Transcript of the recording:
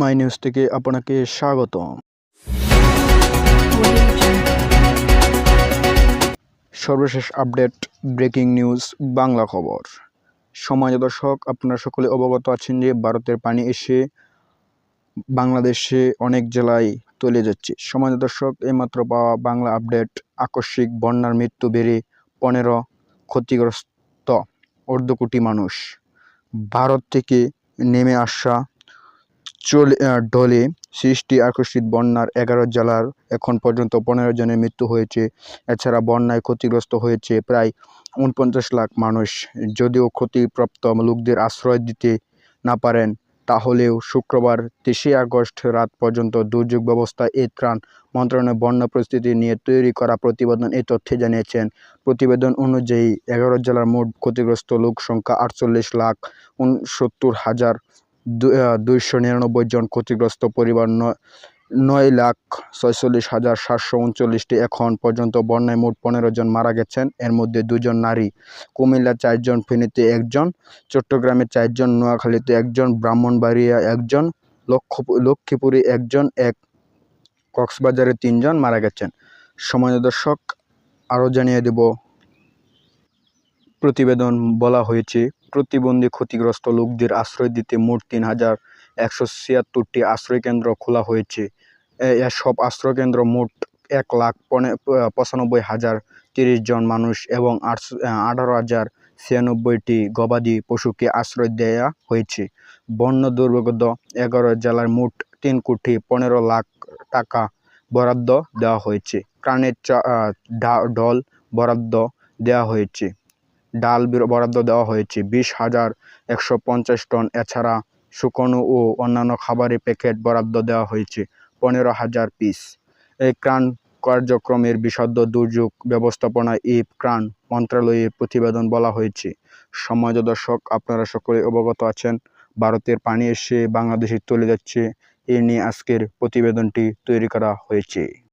My news থেকে আপনাকে স্বাগত সর্বশেষ আপডেট, ব্রেকিং নিউজ, বাংলা খবর। সমাজ দর্শক, আপনারা সকলে অবগত আছেন যে ভারতের পানি এসে বাংলাদেশে অনেক জেলায় চলে যাচ্ছে। সমাজ দর্শক, এইমাত্র পাওয়া বাংলা আপডেট, আকস্মিক বন্যার মৃত্যু বেড়ে পনেরো ক্ষতিগ্রস্ত অর্ধ কোটি মানুষ। ভারত থেকে নেমে আসা চলে ঢলে সৃষ্টি আকস্মিক বন্যার এগারো জেলার এখন পর্যন্ত পনেরো জনের মৃত্যু হয়েছে। এছাড়া বন্যায় ক্ষতিগ্রস্ত হয়েছে প্রায় উনপঞ্চাশ লাখ মানুষ। যদিও ক্ষতিপ্রাপ্ত লোকদের আশ্রয় দিতে না পারেন, তাহলেও শুক্রবার তেইশে আগস্ট রাত পর্যন্ত দুর্যোগ ব্যবস্থা, এ ত্রাণ মন্ত্রণালয় বন্যা পরিস্থিতি নিয়ে তৈরি করা প্রতিবেদন এই তথ্যে জানিয়েছেন। প্রতিবেদন অনুযায়ী এগারো জেলার মোট ক্ষতিগ্রস্ত লোক সংখ্যা আটচল্লিশ লাখ উনসত্তর হাজার দুইশো নিরানব্বই জন ক্ষতিগ্রস্ত পরিবার নয় লাখ ছয়চল্লিশ হাজার সাতশো উনচল্লিশটি এখন পর্যন্ত বন্যায় মোট পনেরো জন মারা গেছেন। এর মধ্যে দুজন নারী। কুমিল্লা চারজন, ফেনীতে একজন, চট্টগ্রামে চারজন, নোয়াখালীতে একজন, ব্রাহ্মণবাড়িয়া একজন লক্ষ লক্ষ্মীপুরে একজন, এক, কক্সবাজারে তিনজন মারা গেছেন। সময় দর্শক, আরও জানিয়ে দেব। প্রতিবেদন বলা হয়েছে প্রতিবন্ধী ক্ষতিগ্রস্ত লোকদের আশ্রয় দিতে মোট তিন হাজার একশো ছিয়াত্তরটি আশ্রয়কেন্দ্র খোলা হয়েছে। এসব আশ্রয়কেন্দ্র মোট এক লাখ পঁচানব্বই হাজার তিরিশ জন মানুষ এবং আঠারো হাজার ছিয়ানব্বইটি গবাদি পশুকে আশ্রয় দেওয়া হয়েছে। বন্য দুর্গত এগারো জেলার মোট তিন কোটি পনেরো লাখ টাকা বরাদ্দ দেওয়া হয়েছে। প্রাণের ডল বরাদ্দ দেওয়া হয়েছে। ডাল বরাদ্দ দেওয়া হয়েছে। বিশ হাজার একশো পঞ্চাশ টন। এছাড়া শুকনো ও অন্যান্য খাবারের প্যাকেট বরাদ্দ দেওয়া হয়েছে পনেরো হাজার পিস। এই ত্রাণ কার্যক্রমের বিশদ দুর্যোগ ব্যবস্থাপনা এই ত্রাণ মন্ত্রণালয়ের প্রতিবেদন বলা হয়েছে। সমাজ দর্শক, আপনারা সকলে অবগত আছেন, ভারতের পানি এসে বাংলাদেশে চলে যাচ্ছে। এ নিয়ে আজকের প্রতিবেদনটি তৈরি করা হয়েছে।